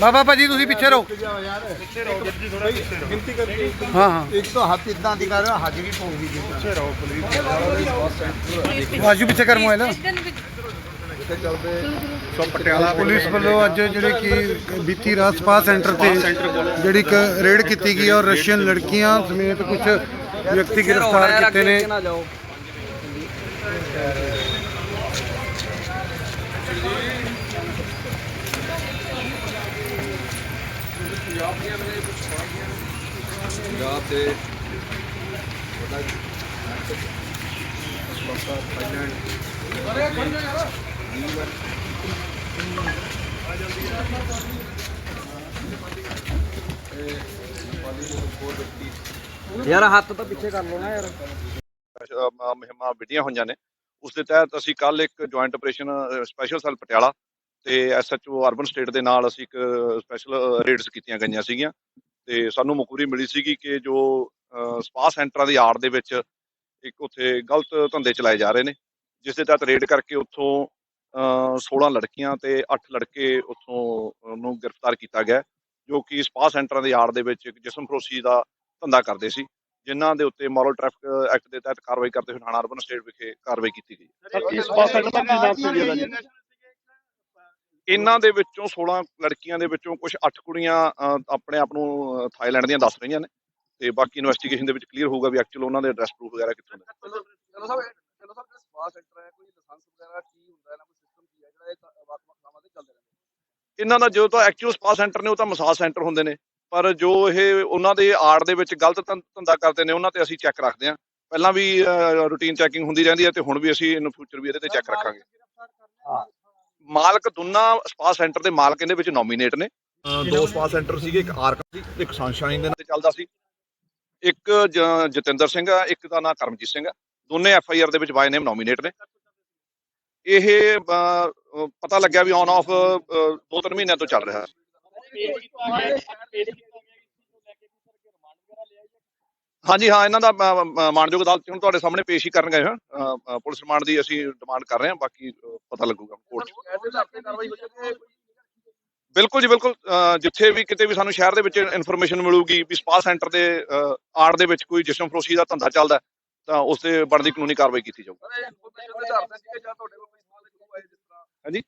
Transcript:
ਬਾਬਾ ਭਾਜੀ ਤੁਸੀਂ ਪਿੱਛੇ ਰਹੋ। ਹਾਂ ਹਾਂ। ਇੱਕ ਤਾਂ ਹੱਥ ਇਦਾਂ ਦੀ ਕਰ ਰਿਹਾ ਹਾਜ਼ਰੀ ਪਊਗੀ ਜੀ ਆਜੂ ਪਿੱਛੇ ਕਰ ਮੋਬਾਈਲ। ਸੋ ਪਟਿਆਲਾ ਪੁਲਿਸ ਵੱਲੋਂ ਅੱਜ ਜਿਹੜੇ ਕਿ ਬੀਤੀ ਰਾਤ ਸਪਾ ਸੈਂਟਰ ਤੇ ਜਿਹੜੀ ਇੱਕ ਰੇਡ ਕੀਤੀ ਗਈ ਔਰ ਰਸ਼ੀਅਨ ਲੜਕੀਆਂ ਸਮੇਤ ਕੁਝ ਵਿਅਕਤੀ ਗ੍ਰਿਫਤਾਰ ਕੀਤੇ ਨੇ। ਪੰਜਾਬ ਦੇ ਯਾਰ ਹੱਥ ਤਾਂ ਪਿੱਛੇ ਕਰ ਲਓ ਨਾ ਯਾਰ। ਅਹ ਮੁਹਿੰਮਾਂ ਹੋਈਆਂ ਨੇ। ਉਸ ਦੇ ਤਹਿਤ ਅਸੀਂ ਕੱਲ ਇੱਕ joint operation special cell Patiala ਤੇ ਐਸਐਚਓ ਅਰਬਨ ਸਟੇਟ ਦੇ ਨਾਲ ਅਸੀਂ ਇੱਕ ਸਪੈਸ਼ਲ ਰੇਡਸ ਕੀਤੀਆਂ ਗਈਆਂ ਸੀਗੀਆਂ। ਤੇ ਸਾਨੂੰ ਮਕੂਰੀ ਮਿਲੀ ਸੀਗੀ ਕਿ ਜੋ ਸਪਾ ਸੈਂਟਰਾਂ ਦੀ ਆੜ ਦੇ ਵਿੱਚ ਇੱਕ ਉੱਥੇ ਗਲਤ ਧੰਦੇ ਚਲਾਏ ਜਾ ਰਹੇ ਨੇ, ਜਿਸ ਦੇ ਤਹਿਤ ਰੇਡ ਕਰਕੇ ਉੱਥੋਂ 16 ਲੜਕੀਆਂ ਤੇ 8 ਲੜਕੇ ਉੱਥੋਂ ਨੂੰ ਗ੍ਰਿਫਤਾਰ ਕੀਤਾ ਗਿਆ ਜੋ ਕਿ ਸਪਾ ਸੈਂਟਰਾਂ ਦੀ ਆੜ ਦੇ ਵਿੱਚ ਇੱਕ ਜਿਸਮ ਫਰੋਸ਼ੀ ਦਾ ਧੰਦਾ ਕਰਦੇ ਸੀ ਜਿਨ੍ਹਾਂ ਦੇ ਉੱਤੇ ਮੋਰਲ ਟ੍ਰੈਫਿਕ ਐਕਟ ਦੇ ਤਹਿਤ ਕਾਰਵਾਈ ਕਰਦੇ ਹੋਏ ਥਾਣਾ ਅਰਬਨ ਸਟੇਟ ਵਿਖੇ ਕਾਰਵਾਈ ਕੀਤੀ ਗਈ। ਇਸ ਪਾਸ ਦਾ ਕੀ ਨਾਮ ਸੀ ਇਹਦਾ ਜੀ? ਇਹਨਾਂ ਦੇ ਵਿੱਚੋਂ 16 ਲੜਕੀਆਂ ਦੇ ਵਿੱਚੋਂ ਕੁਝ 8 ਕੁੜੀਆਂ ਆਪਣੇ ਆਪ ਨੂੰ ਥਾਈਲੈਂਡ ਦੀਆਂ ਦੱਸ ਰਹੀਆਂ ਨੇ ਤੇ ਬਾਕੀ ਇਨਵੈਸਟੀਗੇਸ਼ਨ ਦੇ ਵਿੱਚ ਕਲੀਅਰ ਹੋਊਗਾ ਵੀ ਐਕਚੁਅਲ ਉਹਨਾਂ ਦੇ ਐਡਰੈਸ ਪ੍ਰੂਫ ਵਗੈਰਾ ਕਿੱਥੋਂ ਨੇ ਚਲੋ ਸਾਹਿਬ ਚਲੋ ਸਾਹਿਬ ਸਪਾ ਸੈਂਟਰ ਹੈ ਕੋਈ ਲਾਇਸੈਂਸ ਵਗੈਰਾ ਕੀ ਹੁੰਦਾ ਹੈ ਨਾ ਕੋਈ ਸਿਸਟਮ ਕੀ ਹੈ ਜਿਹੜਾ ਇਹ ਵੱਖ-ਵੱਖ ਥਾਵਾਂ ਤੇ ਚੱਲਦੇ ਰਹਿੰਦੇ ਇਹਨਾਂ ਦਾ ਜੋ ਤਾਂ ਐਕਚੁਅਲ ਸਪਾ ਸੈਂਟਰ ਨੇ ਉਹ ਤਾਂ ਮਸਾਜ ਸੈਂਟਰ ਹੁੰਦੇ ਨੇ। ਪਰ ਜੋ ਇਹ ਉਹਨਾਂ ਦੇ ਆੜ ਦੇ ਵਿੱਚ ਗਲਤ ਧੰਦਾ ਕਰਦੇ ਨੇ ਉਹਨਾਂ ਤੇ ਅਸੀਂ ਚੈੱਕ ਰੱਖਦੇ ਹਾਂ। ਪਹਿਲਾਂ ਵੀ ਰੂਟੀਨ ਚੈਕਿੰਗ ਹੁੰਦੀ ਰਹਿੰਦੀ ਹੈ ਤੇ ਹੁਣ ਵੀ ਅਸੀਂ ਇਨ ਫਿਊਚਰ ਵੀ ਇਹਦੇ ਤੇ ਚੈੱਕ ਰੱਖਾਂਗੇ। ਮਾਲਕ ਦੋਨਾਂ ਸਪਾ ਸੈਂਟਰ ਦੇ ਮਾਲਕ ਇਹਦੇ ਵਿੱਚ ਨੋਮੀਨੇਟ ਨੇ। ਦੋ ਸਪਾ ਸੈਂਟਰ ਸੀਗੇ ਇੱਕ ਆਰਕ ਸੀ ਇੱਕ ਸਨਸ਼ਾਈਨ ਦੇ ਨਾਂ ਤੇ ਚੱਲਦਾ ਸੀ। ਇੱਕ ਜਤਿੰਦਰ ਸਿੰਘ ਆ ਇੱਕ ਦਾ ਨਾਮ ਕਰਮਜੀਤ ਸਿੰਘ ਆ। ਦੋਨੇ ਐਫ ਆਈ ਆਰ ਦੇ ਵਿੱਚ ਬਾਈ ਨੇਮ ਨੋਮੀਨੇਟ ਨੇ। ਇਹ ਪਤਾ ਲੱਗਿਆ ਵੀ ਔਨ ਆਫ ਦੋ ਤਿੰਨ ਮਹੀਨਿਆਂ ਤੋਂ ਚੱਲ ਰਿਹਾ। ਹਾਂਜੀ ਹਾਂ ਇਹਨਾਂ ਦਾ ਅਹ, ਮਾਣਯੋਗ ਅਦਾਲਤ ਹੁਣ ਤੁਹਾਡੇ ਸਾਹਮਣੇ ਪੇਸ਼ ਹੀ ਕਰਨ ਗਏ ਹਾਂ। ਪੁਲਿਸ ਰਿਮਾਂਡ ਦੀ ਅਸੀਂ ਡਿਮਾਂਡ ਕਰ ਰਹੇ ਹਾਂ ਬਾਕੀ ਪਤਾ ਲੱਗੂਗਾ ਕੋਰਟ ਬਿਲਕੁਲ ਜੀ ਬਿਲਕੁਲ ਅਹ, ਜਿੱਥੇ ਵੀ ਕਿਤੇ ਵੀ ਸਾਨੂੰ ਸ਼ਹਿਰ ਦੇ ਵਿੱਚ ਇਨਫੋਰਮੇਸ਼ਨ ਮਿਲੂਗੀ ਵੀ ਸਪਾ ਸੈਂਟਰ ਦੇ ਅਹ, ਆੜ ਦੇ ਵਿੱਚ ਕੋਈ ਜਿਸਮ ਫਰੋਸ਼ੀ ਦਾ ਧੰਦਾ ਚੱਲਦਾ ਤਾਂ ਉਸ ਤੇ ਬਣਦੀ ਕਾਨੂੰਨੀ ਕਾਰਵਾਈ ਕੀਤੀ ਜਾਊਗੀ। ਹਾਂਜੀ?